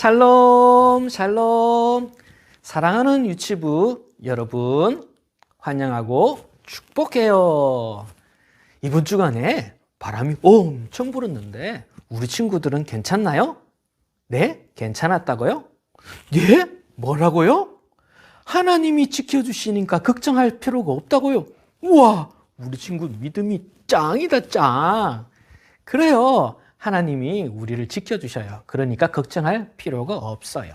샬롬, 샬롬. 사랑하는 유치부 여러분, 환영하고 축복해요. 이번 주간에 바람이 엄청 불었는데, 우리 친구들은 괜찮나요? 네? 괜찮았다고요? 예? 뭐라고요? 하나님이 지켜주시니까 걱정할 필요가 없다고요? 우와, 우리 친구 믿음이 짱이다, 짱. 그래요. 하나님이 우리를 지켜주셔요. 그러니까 걱정할 필요가 없어요.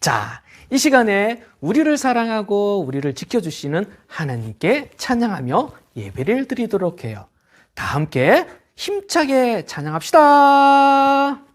자, 이 시간에 우리를 사랑하고 우리를 지켜주시는 하나님께 찬양하며 예배를 드리도록 해요. 다 함께 힘차게 찬양합시다.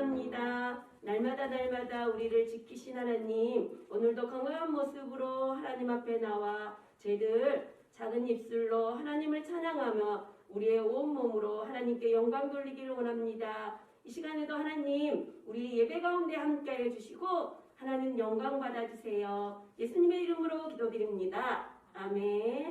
감사합니다. 날마다 날마다 우리를 지키신 하나님 오늘도 건강한 모습으로 하나님 앞에 나와 저희들 작은 입술로 하나님을 찬양하며 우리의 온 몸으로 하나님께 영광 돌리기를 원합니다. 이 시간에도 하나님 우리 예배 가운데 함께 해 주시고 하나님 영광 받아 주세요. 예수님의 이름으로 기도드립니다. 아멘.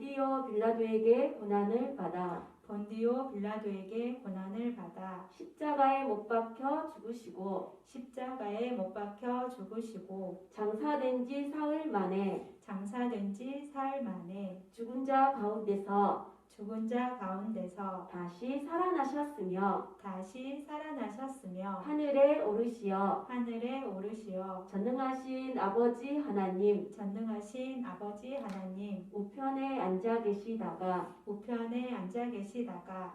디오 빌라도에게 고난을 받아. 본디오 빌라도에게 고난을 받아. 십자가에 못 박혀 죽으시고. 십자가에 못 박혀 죽으시고. 장사된 지 사흘 만에. 장사된 지 사흘 만에. 죽은 자 가운데서 죽은 자 가운데서 다시 살아나셨으며 다시 살아나셨으며 하늘에 오르시어. 하늘에 오르시어. 전능하신 아버지 하나님 전능하신 아버지 하나님 우편에 앉아 계시다가 우편에 앉아 계시다가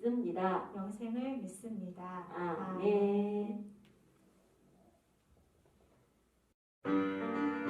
믿습니다. 영생을 믿습니다. 아멘. 아멘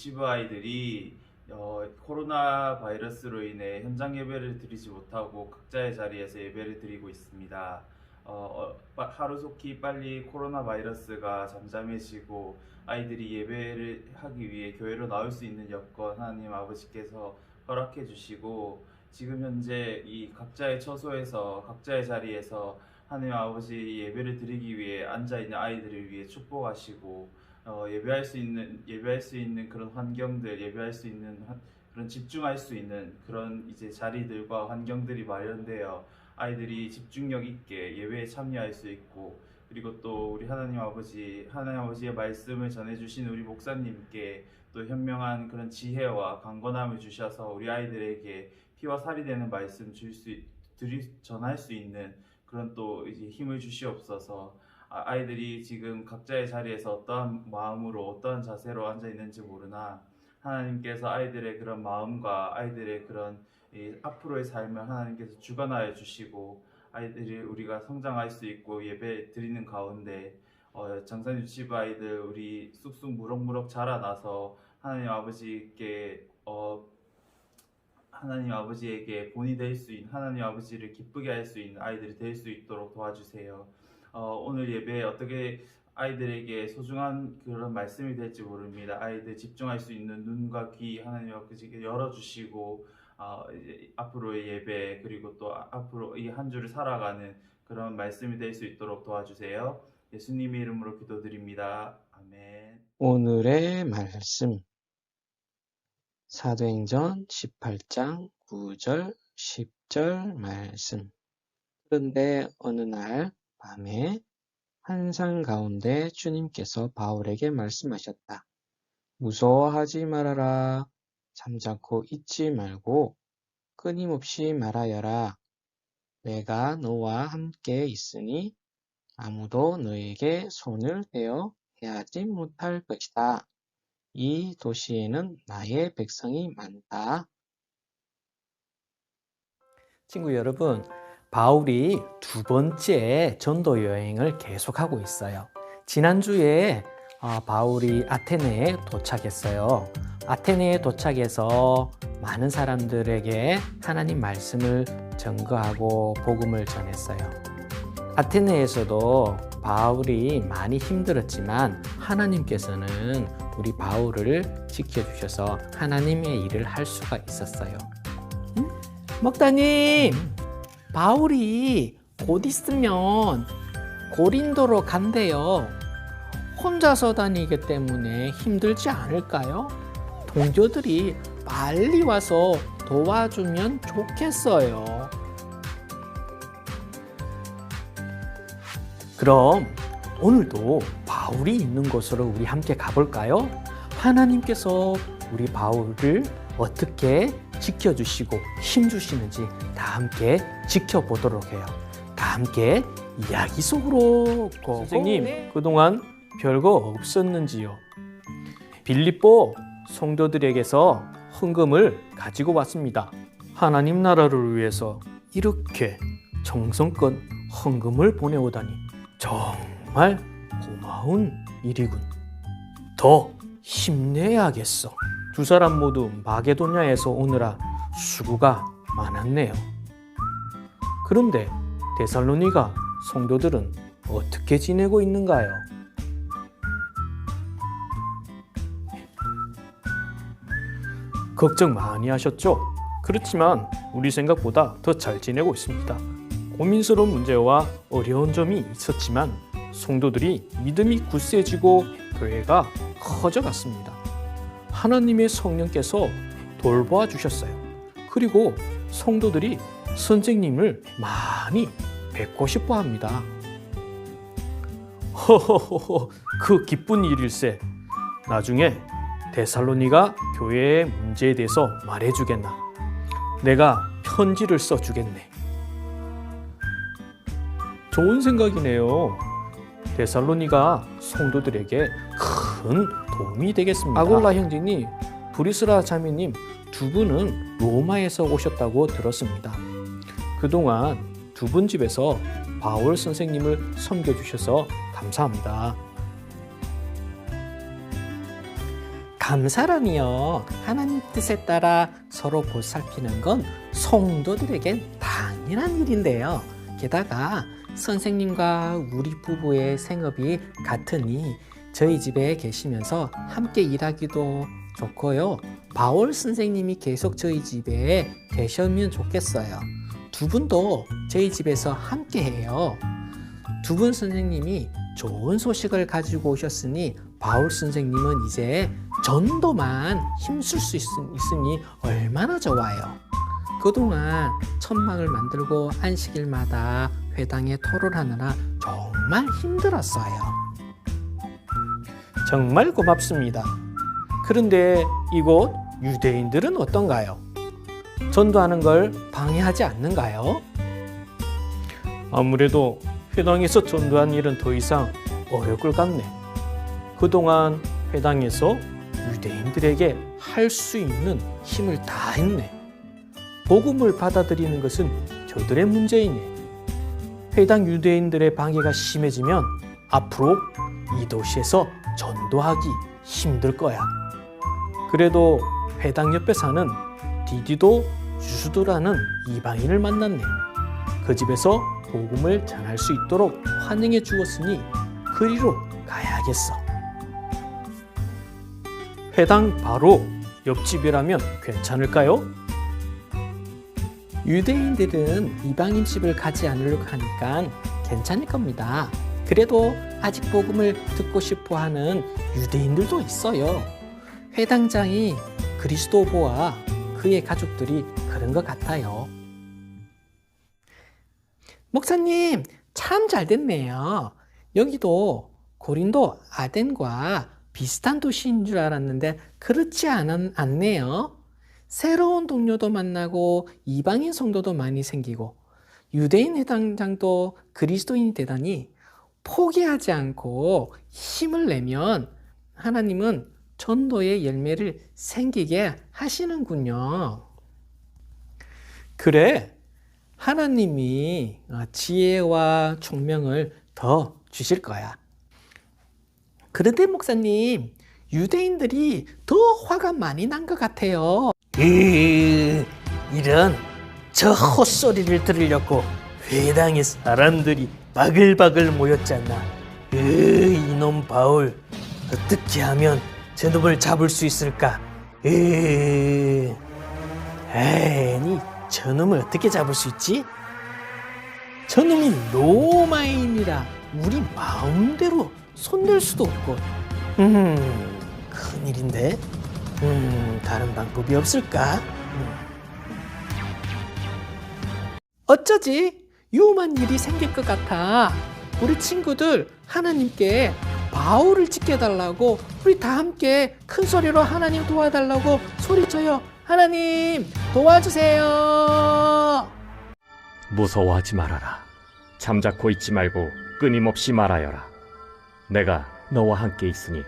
유치부 아이들이 어, 코로나 바이러스로 인해 현장 예배를 드리지 못하고 각자의 자리에서 예배를 드리고 있습니다. 어, 어, 빠- 하루속히 빨리 코로나 바이러스가 잠잠해지고 아이들이 예배를 하기 위해 교회로 나올 수 있는 여건 하나님 아버지께서 허락해 주시고 지금 현재 이 각자의 처소에서 각자의 자리에서 하나님 아버지 예배를 드리기 위해 앉아 있는 아이들을 위해 축복하시고 어, 예배할 수 있는 예배할 수 있는 그런 환경들 예배할 수 있는 환- 그런 집중할 수 있는 그런 이제 자리들과 환경들이 마련되어 아이들이 집중력 있게 예배에 참여할 수 있고 그리고 또 우리 하나님 아버지 하나님 아버지의 말씀을 전해주신 우리 목사님께 또 현명한 그런 지혜와 강건함을 주셔서 우리 아이들에게 피와 살이 되는 말씀 줄 수 드리 전할 수 있는 그런 또 이제 힘을 주시옵소서. 아, 아이들이 지금 각자의 자리에서 어떠한 마음으로 어떠한 자세로 앉아 있는지 모르나 하나님께서 아이들의 그런 마음과 아이들의 그런 이 앞으로의 삶을 하나님께서 주관하여 주시고 아이들이 우리가 성장할 수 있고 예배 드리는 가운데 어, 장산 유치부 아이들 우리 쑥쑥 무럭무럭 자라나서 하나님 아버지께 어, 하나님 아버지에게 본이 될 수 있는 하나님 아버지를 기쁘게 할 수 있는 아이들이 될 수 있도록 도와주세요. 어, 오늘 예배에 어떻게 아이들에게 소중한 그런 말씀이 될지 모릅니다. 아이들 집중할 수 있는 눈과 귀 하나님 아버지께 열어주시고 어, 앞으로의 예배 그리고 또 아- 앞으로 이 한 주를 살아가는 그런 말씀이 될 수 있도록 도와주세요. 예수님의 이름으로 기도드립니다. 아멘. 오늘의 말씀 사도행전 18장 9절 10절 말씀 그런데 어느 날 밤에 한산 가운데 주님께서 바울에게 말씀하셨다. 무서워하지 말아라. 잠자코 잊지 말고 끊임없이 말하여라. 내가 너와 함께 있으니 아무도 너에게 손을 대어 해하지 못할 것이다. 이 도시에는 나의 백성이 많다. 친구 여러분, 바울이 두 번째 전도 여행을 계속하고 있어요. 지난주에 아, 바울이 아테네에 도착했어요. 아테네에 도착해서 많은 사람들에게 하나님 말씀을 증거하고 복음을 전했어요. 아테네에서도 바울이 많이 힘들었지만 하나님께서는 우리 바울을 지켜주셔서 하나님의 일을 할 수가 있었어요. 응? 목사님, 바울이 곧 있으면 고린도로 간대요. 혼자서 다니기 때문에 힘들지 않을까요? 동료들이 빨리 와서 도와주면 좋겠어요. 그럼 오늘도 바울이 있는 곳으로 우리 함께 가볼까요? 하나님께서 우리 바울을 어떻게 지켜주시고 힘 주시는지 다 함께 지켜보도록 해요. 다 함께 이야기 속으로 고 선생님 그동안 별거 없었는지요? 빌립보 성도들에게서 헌금을 가지고 왔습니다. 하나님 나라를 위해서 이렇게 정성껏 헌금을 보내오다니 정말 고마운 일이군. 더 힘내야겠어. 두 사람 모두 마게도냐에서 오느라 수고가 많았네요. 그런데 데살로니가 성도들은 어떻게 지내고 있는가요? 걱정 많이 하셨죠? 그렇지만 우리 생각보다 더 잘 지내고 있습니다. 고민스러운 문제와 어려운 점이 있었지만 성도들이 믿음이 굳세지고 교회가 커져갔습니다. 하나님의 성령께서 돌보아 주셨어요. 그리고 성도들이 선생님을 많이 뵙고 싶어 합니다. 허허허허 그 기쁜 일일세. 나중에 데살로니가 교회의 문제에 대해서 말해주겠나. 내가 편지를 써주겠네. 좋은 생각이네요. 데살로니가 성도들에게 큰 도움이 되겠습니다. 아골라 형제님, 브리스라 자매님 두 분은 로마에서 오셨다고 들었습니다. 그동안 두 분 집에서 바울 선생님을 섬겨주셔서 감사합니다. 감사라니요. 하나님 뜻에 따라 서로 보살피는 건 성도들에겐 당연한 일인데요. 게다가 선생님과 우리 부부의 생업이 같으니 저희 집에 계시면서 함께 일하기도 좋고요. 바울 선생님이 계속 저희 집에 계셨으면 좋겠어요. 두 분도 저희 집에서 함께 해요. 두 분 선생님이 좋은 소식을 가지고 오셨으니 바울 선생님은 이제 전도만 힘쓸 수 있, 있으니 얼마나 좋아요. 그동안 천막을 만들고 안식일마다 회당에 토론하느라 정말 힘들었어요. 정말 고맙습니다. 그런데 이곳 유대인들은 어떤가요? 전도하는 걸 방해하지 않는가요? 아무래도 회당에서 전도한 일은 더 이상 어려울 것 같네. 그동안 회당에서 유대인들에게 할 수 있는 힘을 다 했네. 복음을 받아들이는 것은 저들의 문제이네. 회당 유대인들의 방해가 심해지면 앞으로 이 도시에서 전도하기 힘들 거야. 그래도 회당 옆에 사는 디디도 유수도라는 이방인을 만났네. 그 집에서 복음을 전할 수 있도록 환영해 주었으니 그리로 가야겠어. 회당 바로 옆집이라면 괜찮을까요? 유대인들은 이방인 집을 가지 않으려고 하니까 괜찮을 겁니다. 그래도 아직 복음을 듣고 싶어 하는 유대인들도 있어요. 회당장이 그리스도보와 그의 가족들이 그런 것 같아요. 목사님, 참 잘 됐네요. 여기도 고린도 아덴과 비슷한 도시인 줄 알았는데 그렇지 않, 않네요. 새로운 동료도 만나고 이방인 성도도 많이 생기고 유대인 해당장도 그리스도인이 되다니 포기하지 않고 힘을 내면 하나님은 전도의 열매를 생기게 하시는군요. 그래, 하나님이 어, 지혜와 총명을 더 주실 거야. 그런데 목사님, 유대인들이 더 화가 많이 난 것 같아요. 으, 이런 저 헛소리를 들으려고 회당에 사람들이 바글바글 모였잖아. 으, 이놈 바울, 어떻게 하면 저놈을 잡을 수 있을까? 으, 에이, 저놈을 어떻게 잡을 수 있지? 저놈이 로마인이라 우리 마음대로 손댈 수도 없고, 음, 큰일인데, 음, 다른 방법이 없을까? 음. 어쩌지? 위험한 일이 생길 것 같아. 우리 친구들 하나님께 바울을 지켜달라고 우리 다 함께 큰 소리로 하나님 도와달라고 소리쳐요. 하나님 도와주세요. 무서워하지 말아라. 잠자코 있지 말고 끊임없이 말하여라. 내가 너와 함께 있으니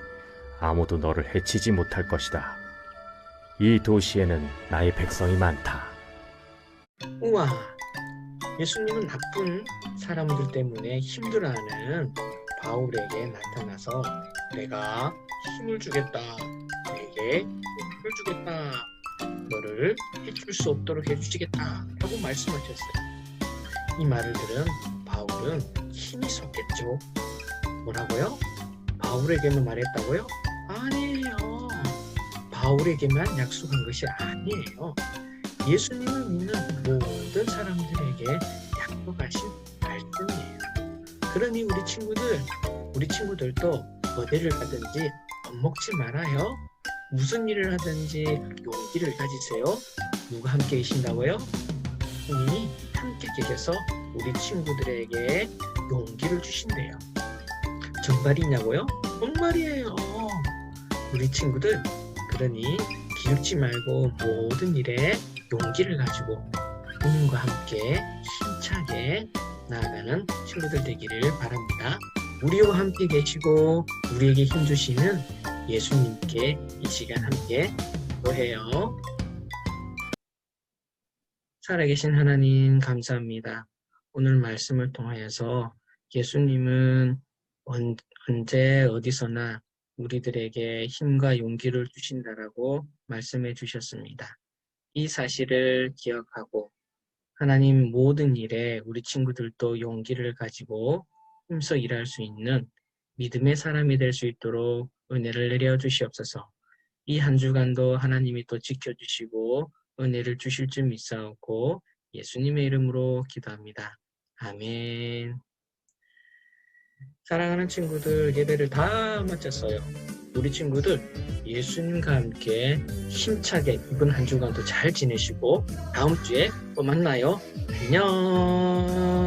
아무도 너를 해치지 못할 것이다. 이 도시에는 나의 백성이 많다. 우와, 예수님은 나쁜 사람들 때문에 힘들어하는 바울에게 나타나서 내가 힘을 주겠다. 내게 힘을 주겠다. 너를 해줄 수 없도록 해주시겠다. 라고 말씀하셨어요. 이 말을 들은 바울은 힘이 섰겠죠. 뭐라고요? 바울에게만 말했다고요? 아니에요. 바울에게만 약속한 것이 아니에요. 예수님을 믿는 모든 사람들에게 약속하신 말씀이에요. 그러니 우리 친구들, 우리 친구들도 어디를 가든지 겁먹지 말아요. 무슨 일을 하든지 용기를 가지세요. 누가 함께 계신다고요? 분이 함께 계셔서 우리 친구들에게 용기를 주신대요. 정말이냐고요? 정말이에요. 우리 친구들, 그러니 기죽지 말고 모든 일에 용기를 가지고 주님과 함께 힘차게 나아가는 친구들 되기를 바랍니다. 우리와 함께 계시고 우리에게 힘 주시는 예수님께 이 시간 함께 기도해요. 살아계신 하나님 감사합니다. 오늘 말씀을 통하여서 예수님은 언, 언제 어디서나 우리들에게 힘과 용기를 주신다라고 말씀해 주셨습니다. 이 사실을 기억하고 하나님 모든 일에 우리 친구들도 용기를 가지고 힘써 일할 수 있는 믿음의 사람이 될 수 있도록 은혜를 내려 주시옵소서. 이 한 주간도 하나님이 또 지켜주시고 은혜를 주실 줄 믿사옵고 예수님의 이름으로 기도합니다. 아멘. 사랑하는 친구들 예배를 다 마쳤어요. 우리 친구들 예수님과 함께 힘차게 이번 한 주간도 잘 지내시고 다음 주에 또 만나요. 안녕.